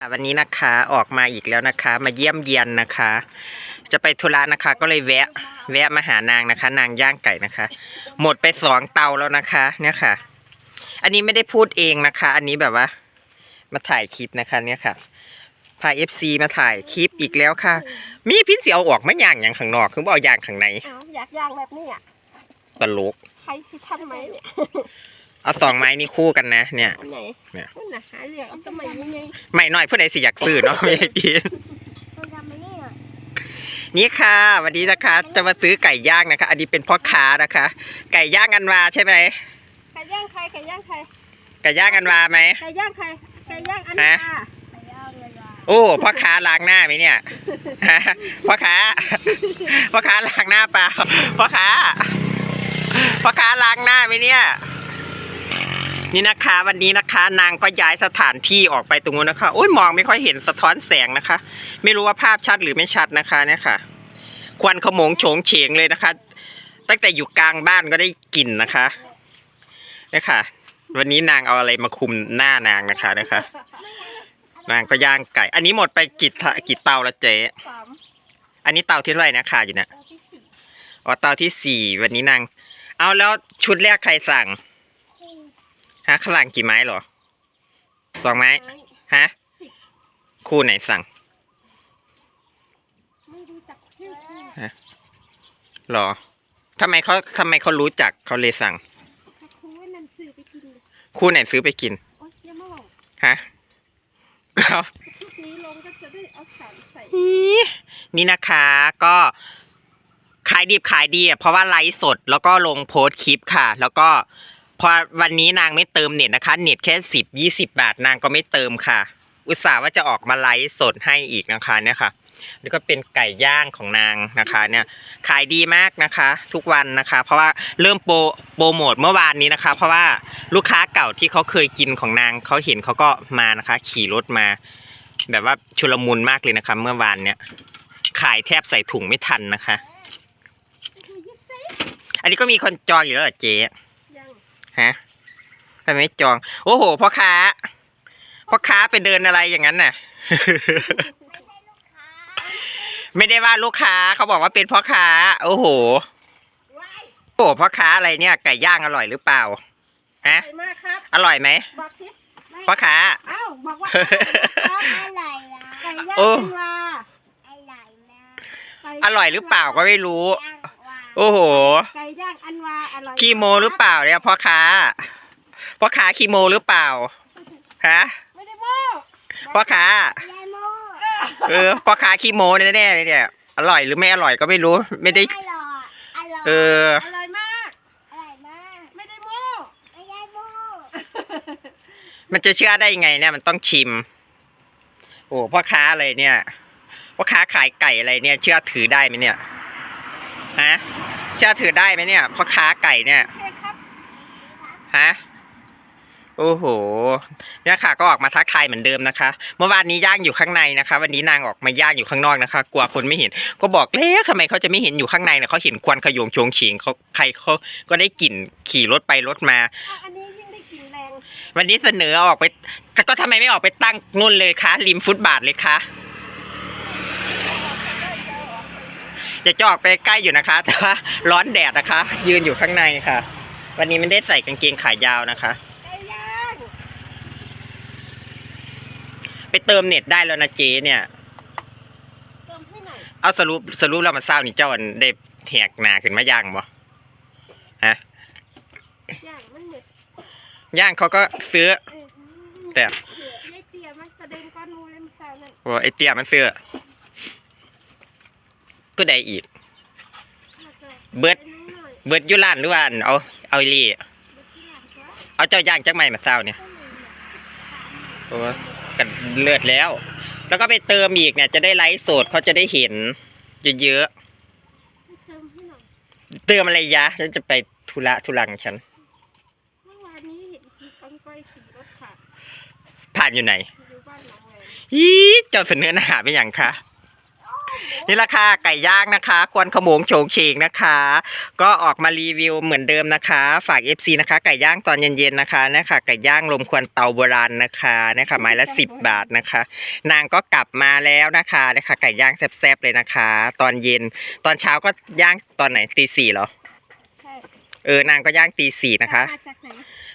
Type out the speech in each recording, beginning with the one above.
วันนี้นะคะออกมาอีกแล้วนะคะ มาเยี่ยมเยียนนะคะ จะไปธุระนะคะ ก็เลยแวะ แวะมาหานางนะคะ นางย่างไก่นะคะ หมดไปสองเตาแล้วนะคะ เนี่ยค่ะ อันนี้ไม่ได้พูดเองนะคะ อันนี้แบบว่า มาถ่ายคลิปนะคะ เนี่ยค่ะพาเอฟซีมาถ่ายคลิปอีกแล้วค่ะ มีพินเสียวออกมาย่างอย่างข้างนอกคือบ่เอาย่างข้างในอ้าวอยากย่างแบบนี้อะตลกใครสิทำไหมเนี่ย เอาสองไม้นี่คู่กันนะ เนี่ย อันไหนเนี่ยนั่นน่ะหาเรื่องเอาทำไมยังไงไม่น้อยผู้ใดสิอยากซื้อเนาะไม่ให้พินมันทำไหมเนี่ยนี่ค่ะวันนี้นะคะ จะมาซื้อไก่ย่างนะคะ อันนี้เป็นพ่อค้านะคะ ไก่ย่างอันวาใช่ไหมไก่ย่างใครไก่ย่างใครไก่ย่างอันวาไหม ไก่ย่างใครไก่ย่างอันฮะนี้ค่ะไก่ย่างเลยอะโอ้พ่อค้าล้างหน้าไหมเนี่ยฮะพ่อค้าพ่อค้าล้างหน้าเปล่าพ่อค้าพ่อค้าล้างหน้าไหมเนี่ย นี่นะคะวันนี้นะคะนางก็ย้ายสถานที่ออกไปตรงนู้นนะคะโอ้ยมองไม่ค่อยเห็นสะท้อนแสงนะคะ ไม่รู้ว่าภาพชัดหรือไม่ชัดนะคะเนี่ยค่ะ ควันขโมงโฉงเฉงเลยนะคะ ตั้งแต่อยู่กลางบ้านก็ได้กลิ่นนะคะเนี่ยค่ะ วันนี้นางเอาอะไรมาคุมหน้านางนะคะนะคะ นางก็ย่างไก่ อันนี้หมดไปกี่กี่เตาละเจ๊อันนี้เตาที่เท่าไหร่นะคะอยู่เนี่ยอ๋อเตาที่สี่วันนี้นาง เอาแล้วชุดแรกใครสั่ง ฮะข้างหลังกี่ไม้เหรอสองไม้ฮะสิบคู่ไหนสั่งไม่รู้จักชื่อคู่หรอทำไมเขาทำไมเขารู้จักเขาเลยสั่งถ้าคู่นั่นซื้อไปกินเลยคู่ไหนซื้อไปกินโอ๊ยยังไม่บอกฮะครับชุดนี้ลงก็จะได้เอาสารใส่นี่นะคะก็ขายดิบขายดีอะเพราะว่าไลฟ์สดแล้วก็ลงโพสต์คลิปค่ะ แล้วก็ พอวันนี้นางไม่เติมเน็ตนะคะ เน็ตแค่สิบยี่สิบาทนางก็ไม่เติมค่ะ อุตส่าห์ว่าจะออกมาไลฟ์สดให้อีกนะคะเนี่ยค่ะนี่ก็เป็นไก่ย่างของนางนะคะเนี่ยขายดีมากนะคะ ทุกวันนะคะ เพราะว่าเริ่มโปรโปรโมทเมื่อวานนี้นะคะ เพราะว่าลูกค้าเก่าที่เขาเคยกินของนางเขาเห็นเขาก็มานะคะ ขี่รถมา แบบว่าชุลมุนมากเลยนะคะ เมื่อวานเนี่ยขายแทบใส่ถุงไม่ทันนะคะ อันนี้ก็มีคนจองอยู่แล้วเหรอเจ๊ ฮะทำไมไม่จอง โอ้โหพ่อค้าพ่อค้าไปเดินอะไรอย่างนั้นน่ะ ไม่ได้ว่าลูกค้าเขาบอกว่าเป็นพ่อค้า โอ้โหว้ายโอ้โหพ่อค้าอะไรเนี่ย ไก่ย่างอร่อยหรือเปล่าฮะใส่มากครับอร่อยไหมบอกสิพ่อค้าเอ้าบอกว่าอร่อยนะไก่ย่างโอ้เป็นว่าอร่อยนะไก่อร่อยหรือเปล่าก็ไม่รู้ย่างหวาน โอ้โห ไก่ย่างอันวาอร่อยขี้โมหรือเปล่าเนี่ยพ่อค้า พ่อค้าขี้โมหรือเปล่า ฮะ ไม่ได้โม้พ่อค้า ยายโมเออ พ่อค้าขี้โมแน่ๆเลยเนี่ย อร่อยหรือไม่อร่อยก็ไม่รู้ ไม่ได้ อร่อยอร่อยเออ อร่อยมาก อร่อยมากไม่ได้โม้ไม่ยายโมมันจะเชื่อได้ยังไงเนี่ยมันต้องชิม โอ้พ่อค้าอะไรเนี่ย พ่อค้าขายไก่อะไรเนี่ย เชื่อถือได้ไหมเนี่ย ฮะเชื่อถือได้ไหมเนี่ยพ่อค้าไก่เนี่ยใช่ครับฮะโอ้โหเนี่ยค่ะ ก็ออกมาทักทายเหมือนเดิมนะคะ เมื่อวานนี้ย่างอยู่ข้างในนะคะ วันนี้นางออกมาย่างอยู่ข้างนอกนะคะ กลัวคนไม่เห็น ก็บอกแล้วทำไมเขาจะไม่เห็นอยู่ข้างในเนี่ยเขาเห็นควันขโยงโชงเฉียงเขาใครเขาก็ได้กลิ่นขี่รถไปรถมาเอาอันนี้ยิ่งได้กลิ่นแรงวันนี้เสนอออกไปแต่ก็ทำไมไม่ออกไปตั้งนู่นเลยคะริมฟุตบาทเลยคะ อยากจะออกไปใกล้อยู่นะคะ แต่ว่าร้อนแดดนะคะ ยืนอยู่ข้างในค่ะ วันนี้ไม่ได้ใส่กางเกงขายาวนะคะไก่ย่างไปเติมเน็ตได้แล้วนะเจ๊เนี่ยเติมให้หน่อยเอาสรุปสรุปเรามาเศร้านี่เจ้าอันได้แหกหนาขึ้นมาย่างบ่ฮะย่างมันเหมือนย่างเขาก็ซื้อเออแต่เหลือยายเตี๋ยมันกระเด็นก้อนมูเลยมันแซวนั่นโอ้ไอเตี้ยมันซื้อ ผู้ใดอีกมาจอเบิดไปน้องหน่อยเบิดอยุลานหรือว่าอันเอาเอาอีหลีเบิดที่หลังก็เอาเจ้าย่างจักใหม่มาเศร้าเนี่ยก็เลยเนี่ยโอ้กันเลือดแล้ว แล้วก็ไปเติมอีกเนี่ย จะได้ไลฟ์สดเขาจะได้เห็นเยอะให้เติมให้หน่อยๆเติมอะไรยะฉันจะไปธุระธุรังฉันเมื่อวานนี้เห็นพี่ก้องก้อยขี่รถผ่านผ่านอยู่ไหนอยู่บ้านหนองแวงยีเจ้าเสนอหน้าไปอย่างคะ นี่แหละค่ะไก่ย่างนะคะ ควนขโมงโฉงเฉงนะคะ ก็ออกมารีวิวเหมือนเดิมนะคะ ฝาก FC นะคะ ไก่ย่างตอนเย็นๆนะคะเนี่ยค่ะไก่ย่างลมควนเตาโบราณนะคะเนี่ยค่ะไม้ละ 10 บาทนะคะ นางก็กลับมาแล้วนะคะเนี่ยค่ะไก่ย่างแซ่บๆเลยนะคะ ตอนเย็น ตอนเช้าก็ย่างตอนไหนตีสี่เหรอใช่เออนางก็ย่างตีสี่นะคะมาจากไหน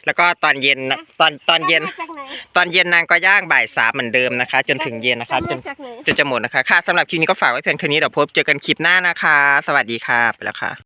แล้วก็ตอนเย็นนะตอนตอนเย็นมาจากไหน ตอนเย็นนางก็ย่างบ่ายสามเหมือนเดิมนะคะ จนถึงเย็นนะคะจนมาจากไหน จนจะหมดนะคะ ค่ะสำหรับคลิปนี้ก็ฝากไว้เพียงเท่านี้เดี๋ยวพบเจอกันคลิปหน้านะคะ สวัสดีค่ะไปแล้วค่ะ